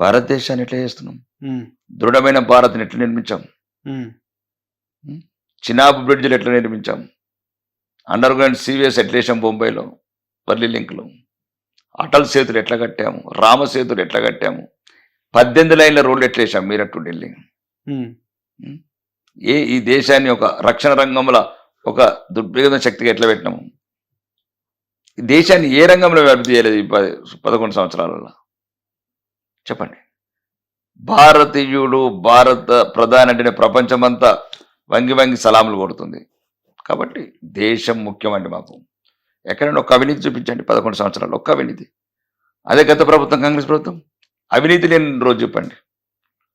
భారతదేశాన్ని ఎట్లా చేస్తున్నాం? దృఢమైన భారత్ని ఎట్లా నిర్మించాం? చినాబ్ బ్రిడ్జ్లు ఎట్లా నిర్మించాం? అండర్ గ్రౌండ్ సీవీఎస్ ఎట్లా వేసాం బొంబాయిలో? వర్లీ లింక్లో. అటల్ సేతులు ఎట్లా కట్టాము? రామ సేతులు ఎట్లా కట్టాము? పద్దెనిమిది లైన్ల రోడ్లు ఎట్లా వేసాం మీరట్టు ఢిల్లీ. ఏ ఈ దేశాన్ని ఒక రక్షణ రంగంలో ఒక దుర్భేద శక్తిగా ఎట్లా పెట్టినాము? దేశాన్ని ఏ రంగంలో అభివృద్ధి చేయలేదు ఈ పదకొండు సంవత్సరాలలో? చెప్పండి. భారతీయుడు భారత ప్రధాని అంటే ప్రపంచమంతా వంగి వంగి సలాములు కొడుతుంది. కాబట్టి దేశం ముఖ్యమండి మాకు. ఎక్కడైనా ఒక అవినీతి చూపించండి పదకొండు సంవత్సరాలు ఒక్క అవినీతి. అదే గత ప్రభుత్వం కాంగ్రెస్ ప్రభుత్వం. అవినీతి లేని రోజు చెప్పండి.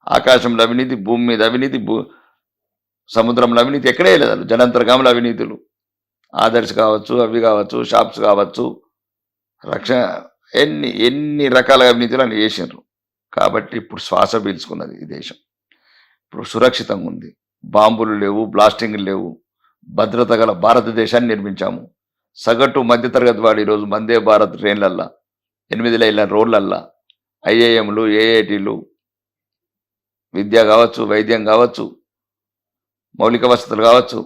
ఆకాశంలో అవినీతి భూమి మీద అవినీతి భూ సముద్రంలో అవినీతి ఎక్కడే లేదు అసలు. జనంతర్గాముల అవినీతులు. ఆదర్శ్ కావచ్చు అవి కావచ్చు షాప్స్ కావచ్చు. రక్షణ ఎన్ని ఎన్ని రకాల అవినీతులు అని చేసినారు కాబట్టి ఇప్పుడు శ్వాస పీల్చుకున్నది ఈ దేశం. ఇప్పుడు సురక్షితంగా ఉంది. బాంబులు లేవు బ్లాస్టింగ్లు లేవు. భద్రత గల భారతదేశాన్ని నిర్మించాము. సగటు మధ్యతరగతి వాడు ఈరోజు వందే భారత్ ట్రైన్లల్లా ఎనిమిది లైన్ల రోడ్లల్లా ఐఏఎంలు ఏఐటీలు విద్య కావచ్చు వైద్యం కావచ్చు మౌలిక వసతులు కావచ్చు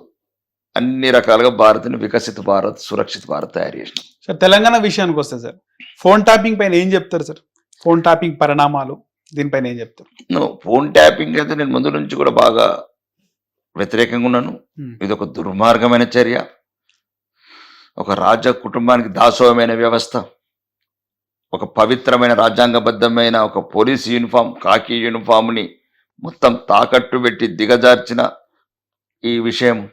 అన్ని రకాలుగా భారత్ని వికసిత భారత్ సురక్షిత భారత్ తయారు చేసినాం. సార్ తెలంగాణ విషయానికి వస్తే సార్ ఫోన్ ట్యాపింగ్ పైన ఏం చెప్తారు సార్? ఫోన్ ట్యాపింగ్ పరిణామాలు దీనిపైన ఏం చెప్తారు? ఫోన్ ట్యాపింగ్ అయితే నేను ముందు నుంచి కూడా బాగా వ్యతిరేకంగా ఉన్నాను. ఇది ఒక దుర్మార్గమైన చర్య. ఒక రాజ కుటుంబానికి దాసోహమైన వ్యవస్థ. ఒక పవిత్రమైన రాజ్యాంగబద్ధమైన ఒక పోలీస్ యూనిఫామ్ కాకి యూనిఫామ్ని మొత్తం తాకట్టు పెట్టి దిగజార్చిన ఈ విషయం.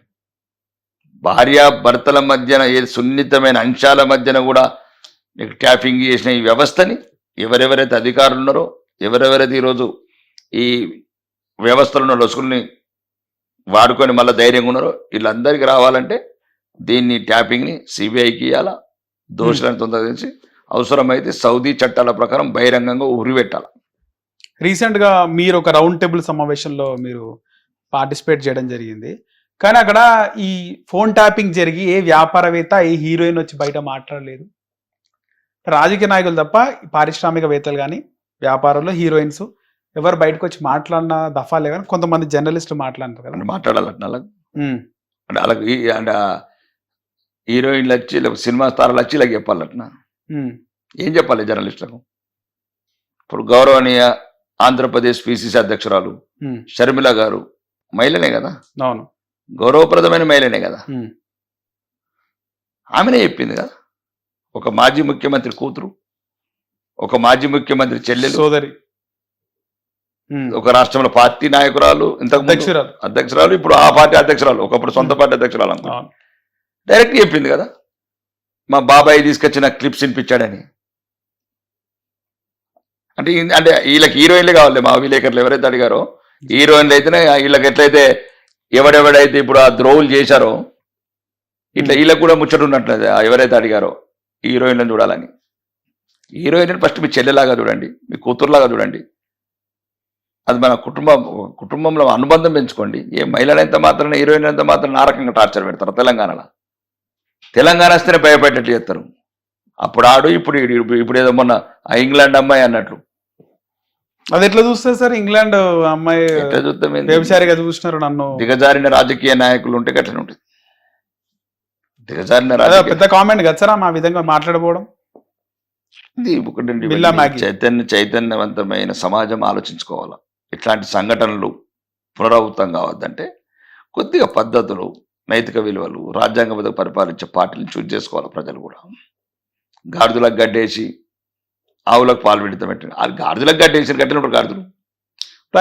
భార్య భర్తల మధ్యన ఏ సున్నితమైన అంశాల మధ్యన కూడా నీకు ట్యాపింగ్ చేసిన ఈ వ్యవస్థని ఎవరెవరైతే అధికారులు ఉన్నారో ఎవరెవరైతే ఈరోజు ఈ వ్యవస్థలో ఉన్న లొసుకుల్ని వాడుకొని మళ్ళీ ధైర్యంగా ఉన్నారో వీళ్ళందరికీ రావాలంటే దీన్ని ట్యాపింగ్ని సిబిఐకి ఇవ్వాలా దోషులను తొందరగా తెలిసి అవసరమైతే సౌదీ చట్టాల ప్రకారం బహిరంగంగా ఉరిపెట్టాలి? రీసెంట్గా మీరు ఒక రౌండ్ టేబుల్ సమావేశంలో మీరు పార్టిసిపేట్ చేయడం జరిగింది. కానీ అక్కడ ఈ ఫోన్ ట్యాపింగ్ జరిగి ఏ వ్యాపారవేత్త ఏ హీరోయిన్ వచ్చి బయట మాట్లాడలేదు. రాజకీయ నాయకులు తప్ప పారిశ్రామికవేత్తలు కానీ వ్యాపారంలో హీరోయిన్స్ ఎవరు బయటకు వచ్చి మాట్లాడిన దఫాలే కానీ కొంతమంది జర్నలిస్టులు మాట్లాడినారు కదా. మాట్లాడాలంటే అలాగ అంటే అంటే ఆ హీరోయిన్లు వచ్చి లేకపోతే సినిమా తారాలు వచ్చి ఇలా చెప్పాలట్నా? ఏం చెప్పాలి జర్నలిస్టులకు? ఇప్పుడు గౌరవనీయ ఆంధ్రప్రదేశ్ పిసిసి అధ్యక్షురాలు షర్మిల గారు మహిళనే కదా? అవును. గౌరవప్రదమైన మహిళనే కదా? ఆమెనే చెప్పింది కదా? ఒక మాజీ ముఖ్యమంత్రి కూతురు ఒక మాజీ ముఖ్యమంత్రి చెల్లెలు సోదరి. ఒక రాష్ట్రంలో పార్టీ నాయకురాలు ఇంతకు అధ్యక్షురాలు. అధ్యక్షురాలు ఇప్పుడు ఆ పార్టీ అధ్యక్షురాలు ఒకప్పుడు సొంత పార్టీ అధ్యక్షురాలు అనుకో డైరెక్ట్ చెప్పింది కదా మా బాబాయ్ తీసుకొచ్చిన క్లిప్స్ వినిపించాడని. అంటే అంటే వీళ్ళకి హీరోయిన్లే కావాలి మా విలేకరులు ఎవరైతే అడిగారో హీరోయిన్లు అయితేనే వీళ్ళకి ఎట్లయితే ఎవడెవడైతే ఇప్పుడు ఆ ద్రోవులు చేశారో ఇట్లా వీళ్ళకి కూడా ముచ్చట ఉన్నట్లేదు ఎవరైతే అడిగారో హీరోయిన్లను చూడాలని. హీరోయిన్ ఫస్ట్ మీ చెల్లెలాగా చూడండి మీ కూతురులాగా చూడండి. అది మన కుటుంబం కుటుంబంలో అనుబంధం పెంచుకోండి. ఏ మహిళలైనంత మాత్రం హీరోయిన్ ఎంత మాత్రం ఆ రకంగా టార్చర్ పెడతారు తెలంగాణలో? తెలంగాణ వస్తేనే భయపెట్టేట్టు చేస్తారు. అప్పుడు ఆడు ఇప్పుడు. ఇప్పుడు ఏదో మొన్న ఆ ఇంగ్లాండ్ అమ్మాయి అన్నట్లు. అది ఎట్లా చూస్తారు సార్? ఇంగ్లాండ్ అమ్మాయి ఎట్లా చూసినారు నన్ను. దిగజారిన రాజకీయ నాయకులు ఉంటే గట్లనే ఉంటుంది. దిగజారిన పెద్ద కామెంట్ ఆమె ఆ విధంగా ఇది మ్యాగీ. చైతన్య చైతన్యవంతమైన సమాజం ఆలోచించుకోవాలి? ఇట్లాంటి సంఘటనలు పునరావృతం కావద్దంటే కొద్దిగా పద్ధతులు నైతిక విలువలు రాజ్యాంగబద్ధ పరిపాలించే పార్టీని చూజ్ చేసుకోవాలి ప్రజలు కూడా. గాడిదలకు గడ్డేసి ఆవులకు పాలు పెడతాం పెట్టండి. గాడిదలకు గడ్డేసి గట్టినప్పుడు గాడిదలు.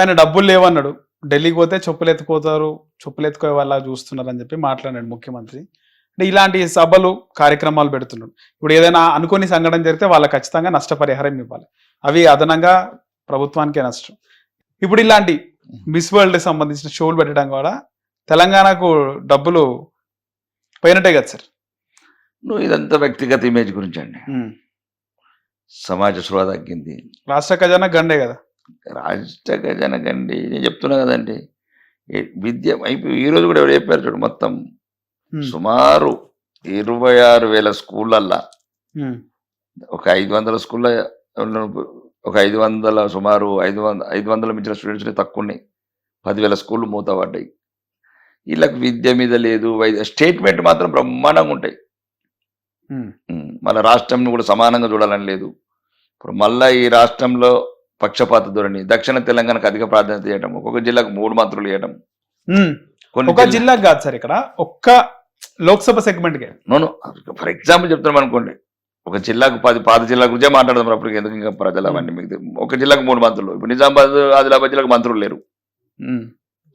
ఆయన డబ్బులు లేవన్నాడు. ఢిల్లీకి పోతే చెప్పులు ఎత్తుకోతారు చెప్పులు ఎత్తుకోే వాళ్ళ చూస్తున్నారు అని చెప్పి మాట్లాడాడు ముఖ్యమంత్రి. అంటే ఇలాంటి సభలు కార్యక్రమాలు పెడుతున్నాడు ఇప్పుడు ఏదైనా అనుకోని సంఘటన జరిగితే వాళ్ళకి ఖచ్చితంగా నష్టపరిహారం ఇవ్వాలి. అవి అదనంగా ప్రభుత్వానికే నష్టం. ఇప్పుడు ఇలాంటి మిస్ వరల్డ్ సంబంధించిన షోలు పెట్టడం కూడా తెలంగాణకు డబ్బులు పోయినట్టే కదా సార్? నువ్వు ఇదంతా వ్యక్తిగత ఇమేజ్ గురించి అండి. సమాజ స్పృహ తగ్గింది. రాష్ట్ర ఖజానా గండే కదా? రాష్ట్ర జనకండి నేను చెప్తున్నా కదండి. విద్య అయిపోయి ఈ రోజు కూడా ఎవరు చెప్పారు చూడు మొత్తం. సుమారు ఇరవై ఆరు వేల స్కూళ్ళల్లా. ఒక ఐదు వందల స్కూళ్ళ ఒక ఐదు వందల సుమారు ఐదు వంద ఐదు వందల మించిన స్టూడెంట్స్ తక్కువ ఉన్నాయి పదివేల స్కూళ్ళు మూతపడ్డాయి. వీళ్ళకి విద్య మీద లేదు వైద్య స్టేట్మెంట్ మాత్రం బ్రహ్మాండంగా ఉంటాయి. మన రాష్ట్రంని కూడా సమానంగా చూడాలని లేదు. ఇప్పుడు మళ్ళా ఈ రాష్ట్రంలో పక్షపాత ధోరణి దక్షిణ తెలంగాణకు అధిక ప్రాధాన్యత ఇవ్వడం ఒక్కొక్క జిల్లాకు మూడు మంత్రులు ఇవ్వడం ఒక జిల్లాకు కాదు సార్ ఇక్కడ. ఒక్క లోక్సభ సెగ్మెంట్కి. నోను ఫర్ ఎగ్జాంపుల్ చెప్తున్నాం అనుకోండి. ఒక జిల్లాకు పది పాత జిల్లా గురించే మాట్లాడదాం అప్పుడు ఎందుకు ఇంకా ప్రజలు అవన్నీ మీకు ఒక జిల్లాకు మూడు మంత్రులు. ఇప్పుడు నిజామాబాద్ ఆదిలాబాద్ జిల్లాకు మంత్రులు లేరు.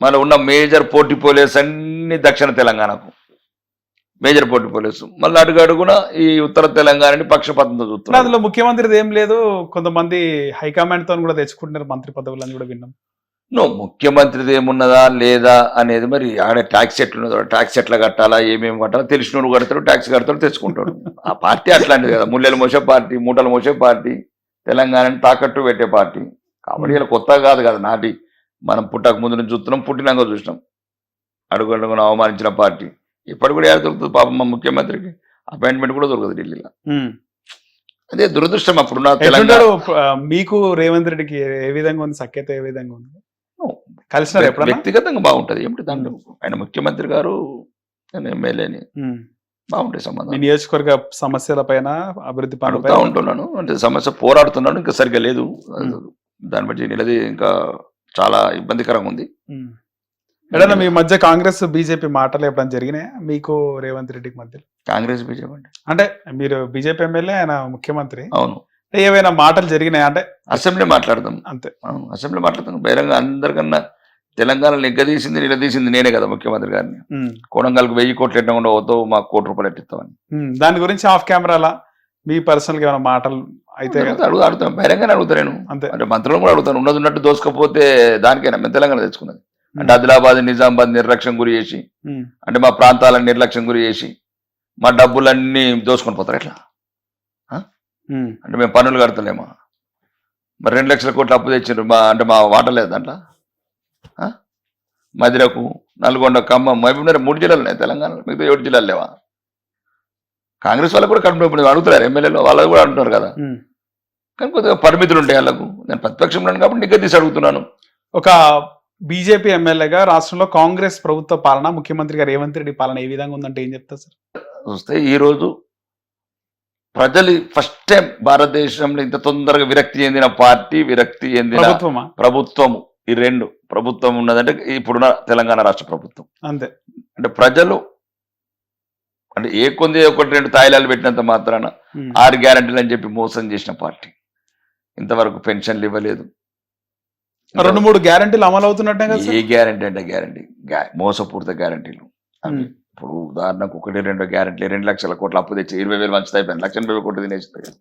మన ఉన్న మేజర్ పోటీ పోలీస్ అన్ని దక్షిణ తెలంగాణకు. మేజర్ పోటీ పోలీసు మళ్ళీ అడుగు అడుగున ఈ ఉత్తర తెలంగాణని పక్షపాతంతో చూస్తున్నారు అందులో ముఖ్యమంత్రిది ఏం లేదు. కొంతమంది హైకమాండ్తో కూడా తెచ్చుకుంటున్నారు మంత్రి పదవులని కూడా విన్నాం. నో ముఖ్యమంత్రిది ఏమున్నదా లేదా అనేది మరి ఆడ ట్యాక్స్ ఎట్లున్నదో ట్యాక్స్ ఎట్లా కట్టాలా ఏమేమి కట్టాలా తెలిసినోడు కడతాడు ట్యాక్స్ కడతాడు తెచ్చుకుంటాడు. ఆ పార్టీ అట్లాంటిది కదా ముల్లెలు మోసే పార్టీ మూటలు మోసే పార్టీ తెలంగాణని తాకట్టు పెట్టే పార్టీ. కాబట్టి ఇలా కొత్తగా కాదు కదా నాటి మనం పుట్టక ముందు నుంచి చూస్తున్నాం పుట్టినాక చూసినాం. అడుగు అడుగున అవమానించిన పార్టీ. ఇప్పటి కూడా ఏడ దొరుకుతుంది పాపం మా ముఖ్యమంత్రికి. అపాయింట్మెంట్ కూడా దొరకదు ఢిల్లీలో. అదే దురదృష్టం ఆ, మీకు రేవంత్ రెడ్డికి ఏ విధంగా ఉంది? సఖ్యత ఏ విధంగా ఉంది? కలిసినారు ఎప్పుడన్నా? వ్యక్తిగతంగా బాగుంటది. ఏమిటి దాంట్లో? ఆయన ముఖ్యమంత్రి గారు నేను ఎమ్మెల్యేని. బాగుంటాయి సంబంధం నియోజకవర్గ సమస్యల పైన అభివృద్ధి అడుగుతా పనులపైన ఉంటున్నాను. అంటే సమస్య పోరాడుతున్నాను ఇంకా సరిగ్గా లేదు. దాన్ని బట్టి నిలది ఇంకా చాలా ఇబ్బందికరంగా ఉంది. ఎడన్నా మీ మధ్య కాంగ్రెస్ బీజేపీ మాటలు ఎప్పుడైనా జరిగినాయా? మీకు రేవంత్ రెడ్డికి మధ్య కాంగ్రెస్ బీజేపీ అంటే? అంటే మీరు బీజేపీ ఎమ్మెల్యే ఆయన ముఖ్యమంత్రి. అవును. ఏవైనా మాటలు జరిగినాయా? అంటే అసెంబ్లీ మాట్లాడదాం. అంతే. అసెంబ్లీ మాట్లాడతాం బహిరంగ అందరికన్నా తెలంగాణ నిగ్గదీసింది నిలదీసింది నేనే కదా ముఖ్యమంత్రి గారిని. కోడంగల్కి వెయ్యి కోట్లు ఎట్టకుండా పోతావు మాకు కోటి రూపాయలు ఎట్టిస్తామని. దాని గురించి ఆఫ్ కెమెరాలా? మీ పర్సనల్గా ఏమైనా మాటలు అయితే కదా? అడుగు అడుగుతాను బహిరంగానే అడుగుతా నేను. అంతే. అంటే మంత్రులను కూడా అడుగుతాను ఉన్నది ఉన్నట్టు దోసుకపోతే దానికైనా మేము తెలంగాణ తెచ్చుకున్నది. అంటే ఆదిలాబాద్ నిజామాబాద్ నిర్లక్ష్యం గురి చేసి. అంటే మా ప్రాంతాలను నిర్లక్ష్యం గురి చేసి మా డబ్బులన్నీ దోసుకొని పోతారు ఎట్లా. అంటే మేము పన్నులు కడతలేమా? మరి రెండు లక్షల కోట్లు అప్పు తెచ్చారు మా అంటే మా వాట లేదు దాంట్లో? మధిరకు నల్గొండ ఖమ్మం మహబూబ్నగర్ మూడు జిల్లాలు ఉన్నాయి తెలంగాణలో మిగతా ఏడు జిల్లాలు లేవా? కాంగ్రెస్ వాళ్ళు కూడా కడుపు ఇప్పుడు అడుగుతారు ఎమ్మెల్యేలు వాళ్ళు కూడా అంటున్నారు కదా. కానీ కొద్దిగా పరిమితులు ఉంటాయి వాళ్ళకు. నేను ప్రతిపక్షంలో ఉన్నాను కాబట్టి నిగ్గదీసి అడుగుతున్నాను. ఒక బీజేపీ ఎమ్మెల్యేగా రాష్ట్రంలో కాంగ్రెస్ ప్రభుత్వ పాలన ముఖ్యమంత్రిగా రేవంత్ రెడ్డి పాలన ఏ విధంగా ఉందంటే ఏం చెప్తారు సార్? చూస్తే ఈరోజు ప్రజలు ఫస్ట్ టైం భారతదేశంలో ఇంత తొందరగా విరక్తి చెందిన పార్టీ విరక్తి చెందిన ప్రభుత్వమా? ప్రభుత్వం ఈ రెండు ప్రభుత్వం ఉన్నదంటే ఇప్పుడున్న తెలంగాణ రాష్ట్ర ప్రభుత్వం. అంతే. అంటే ప్రజలు అంటే ఏ కొంది ఒకటి రెండు తాయిలాలు పెట్టినంత మాత్రాన. ఆరు గ్యారంటీలు అని చెప్పి మోసం చేసిన పార్టీ. ఇంతవరకు పెన్షన్లు ఇవ్వలేదు. రెండు మూడు గ్యారంటీలు అమలు అవుతున్నట్టే కదా ఏ గ్యారంటీ అంటే గ్యారంటీ. మోసపూరిత గ్యారంటీలు. ఇప్పుడు ఉదాహరణకు ఒకటి రెండు గ్యారంటీ రెండు లక్షల కోట్ల అప్పు తెచ్చి ఇరవై వేలు మంచిది అయిపోయింది. లక్ష ఎనభై కోట్లు తినేస్తుంది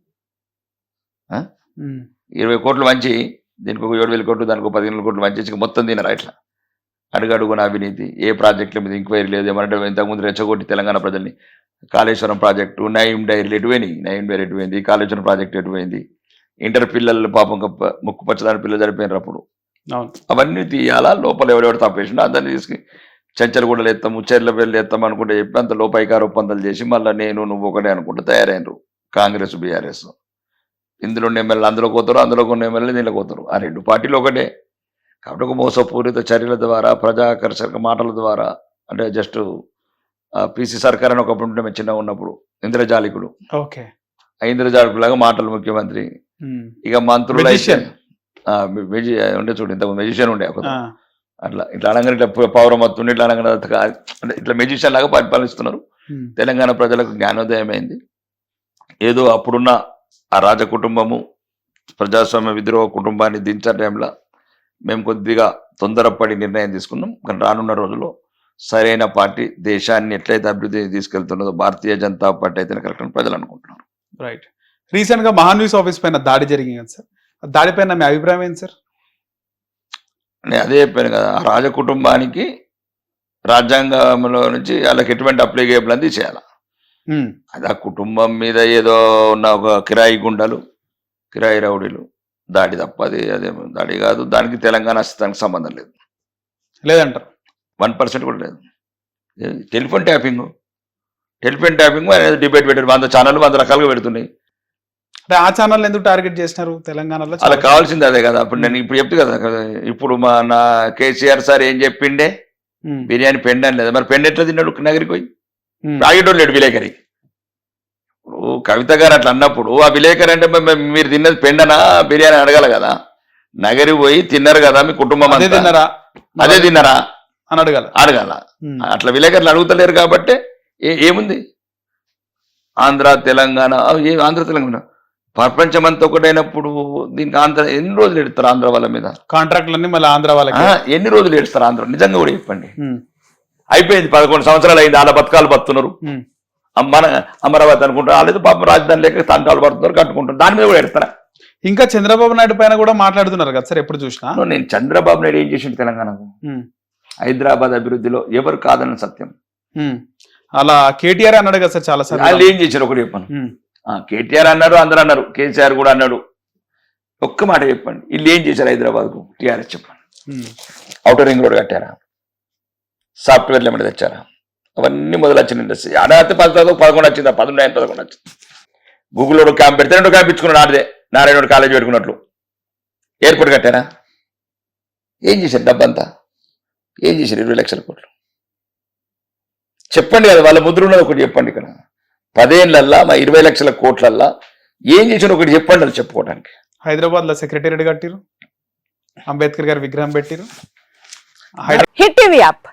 ఉమ్. ఇరవై కోట్లు మంచి దీనికి ఒక ఏడు వేల కోట్లు దానికి ఒక పదిహేను కోట్లు మంచి మొత్తం తినరా ఇట్లా? అడుగడుగున అవినీతి ఏ ప్రాజెక్టుల మీద ఎంక్వైరీ లేదు ఏమంటే ఇంతకుముందు రెచ్చగొట్టి తెలంగాణ ప్రజల్ని. కాళేశ్వరం ప్రాజెక్టు నయం డైరీలు ఎటువైనాయి నయం డైరీ ఎటువైంది కాళేశ్వరం ప్రాజెక్టు ఎటువైంది ఇంటర్ పిల్లలు పాపం ముక్కు పచ్చదాని పిల్లలు చనిపోయినారు అప్పుడు. అవును. అవన్నీ తీయాలా? లోపల ఎవరెవరు తప్పేసినా దాన్ని తీసుకుని చెంచలు కూడా లేస్తాము చెర్ల వెళ్ళి లేస్తాం అనుకుంటే చెప్పి అంత లోపైకార ఒప్పందాలు చేసి మళ్ళీ నేను నువ్వు ఒకటే అనుకుంటే తయారైనరు కాంగ్రెస్ బీఆర్ఎస్. ఇందులో ఉన్న ఎమ్మెల్యేలు అందులో పోతారు అందులో కొన్ని ఎమ్మెల్యేలు దీనిలో పోతారు. ఆ రెండు పార్టీలు ఒకటే. కాబట్టి ఒక మోసపూరిత చర్యల ద్వారా ప్రజాకర్షక మాటల ద్వారా అంటే జస్ట్ పిసి సర్కార్ అని ఒకప్పుడు ఉంటే మేము చిన్నగా ఉన్నప్పుడు ఇంద్రజాలికుడు ఓకే. ఆ ఇంద్రజాలికులాగా మాటలు ముఖ్యమంత్రి. ఇక మంత్రులు ఉండే చూడు ఇంత మెజిషియన్ ఉండే ఒక. అట్లా ఇట్లా అనగానే ఇట్లా పౌరమత్తుండి ఇట్లా అనగానే అంటే ఇట్లా మెజిషియన్ లాగా పరిపాలిస్తున్నారు. తెలంగాణ ప్రజలకు జ్ఞానోదయం అయింది ఏదో అప్పుడున్న ఆ రాజ కుటుంబము ప్రజాస్వామ్య విద్రోహ కుటుంబాన్ని దించే టైంలో మేము కొద్దిగా తొందరపడి నిర్ణయం తీసుకున్నాం. కానీ రానున్న రోజుల్లో సరైన పార్టీ దేశాన్ని ఎట్లయితే అభివృద్ధి తీసుకెళ్తున్నదో భారతీయ జనతా పార్టీ అయితేనే కరెక్ట్ అని ప్రజలు అనుకుంటున్నారు. రైట్ రీసెంట్గా మహాన్యూస్ ఆఫీస్ పైన దాడి జరిగింది కదా సార్. ఆ దాడి పైన మీ అభిప్రాయం ఏంటి సార్? నేను అదే చెప్పాను కదా ఆ రాజ కుటుంబానికి రాజ్యాంగంలో నుంచి వాళ్ళకి ఎటువంటి అప్లికేబుల్ అంది చేయాలి. అది ఆ కుటుంబం మీద ఏదో ఉన్న ఒక కిరాయి గుండలు కిరాయి రౌడీలు. దాడి తప్ప అది అదే దాడి కాదు. దానికి తెలంగాణ అస్తిత్వానికి సంబంధం లేదు. లేదంటారు. వన్ పర్సెంట్ కూడా లేదు. Telephone tapping. టెలిఫోన్ ట్యాపింగ్ అనేది డిబేట్ పెట్టారు. వంద ఛానల్ వంద రకాలుగా పెడుతున్నాయి. అంటే ఆ ఛానల్ ఎందుకు టార్గెట్ చేసినారు తెలంగాణలో? అలా కావాల్సింది అదే కదా. అప్పుడు నేను ఇప్పుడు చెప్తే కదా ఇప్పుడు మా నా కేసీఆర్ సార్ ఏం చెప్పిండే? బిర్యానీ పెండ్ అని లేదు. మరి పెండ్ ఎట్లా తిన్నాడు నగరికి పోయి? తాగేటోడు లేడు విలేకరి. ఇప్పుడు కవిత గారు అట్లా అన్నప్పుడు ఆ విలేకరి అంటే మరి తిన్నది పెండనా బిర్యానీ అడగాలి కదా. నగరి పోయి తిన్నారు కదా మీ కుటుంబం అదే అంతా. తిన్నారా? అదే తిన్నారా? అని అడగాల. అడగాల. ఉమ్, అట్లా విలేకరులు అడుగుతలేరు కాబట్టి ఏ- ఏముంది? ఆంధ్ర తెలంగాణ ఏ ఆంధ్ర తెలంగాణ. ప్రపంచమంతా ఒకటైనప్పుడు దీనికి ఆంధ్ర ఎన్ని రోజులు ఎడతారు ఆంధ్ర వాళ్ళ మీద? కాంట్రాక్టులన్నీ మళ్ళీ ఆంధ్ర వాళ్ళకి. ఎన్ని రోజులు ఏడుస్తారు ఆంధ్ర? నిజంగా కూడా చెప్పండి. ఉమ్, అయిపోయింది పదకొండు సంవత్సరాలు అయింది వాళ్ళ బతకాలు బతున్నారు మన అమరావతి అనుకుంటారు వాళ్ళేదో పాపం రాజధాని లేక తంటాలు పడుతున్నారు కట్టుకుంటారు దాని మీద కూడా ఎడతారా ఇంకా చంద్రబాబు నాయుడు పైన కూడా మాట్లాడుతున్నారు కదా సార్ ఎప్పుడు చూసినా? నేను చంద్రబాబు నాయుడు ఏం చేసిండు తెలంగాణకు? హైదరాబాద్ అభివృద్ధిలో ఎవరు కాదన్న సత్యం. అలా కేటీఆర్ అన్నాడు కదా సార్ చాలా సార్ వాళ్ళు ఏం చేశారు ఒకటి చెప్పాను. కేటీఆర్ అన్నారు అందరూ అన్నారు కేసీఆర్ కూడా అన్నాడు. ఒక్క మాట చెప్పండి. వీళ్ళు ఏం చేశారు హైదరాబాద్కు? టీఆర్ఎస్ చెప్పండి. అవుటర్ రింగ్ రోడ్ కట్టారా? సాఫ్ట్వేర్లు ఏమైనా తెచ్చారా. అవన్నీ మొదలు వచ్చిన ఇండస్ట్రీ ఆడైతే పదకొండు పదకొండు వచ్చిందా పదకొండు ఆయన పదకొండు వచ్చింది. గూగుల్లో క్యాంప్ పెడితే రెండు క్యాంప్ ఇచ్చుకున్నాడు ఆడదే. నారాయణ కాలేజ్ పెట్టుకున్నట్లు. ఎయిర్పోర్ట్ కట్టారా? ఏం చేశారు డబ్బంతా? ఏం చేశారు ఇరవై లక్షల కోట్లు? చెప్పండి కదా వాళ్ళ ముద్ర ఉన్నది ఒకటి చెప్పండి ఇక్కడ. పదేళ్ళల్లా మా ఇరవై లక్షల కోట్లల్లా ఏం చేశారు ఒకటి చెప్పండి అది చెప్పుకోవడానికి. హైదరాబాద్లో సెక్రటేరియట్ కట్టిరు అంబేద్కర్ గారి విగ్రహం పెట్టిరు హిట్ టీవీ యాప్.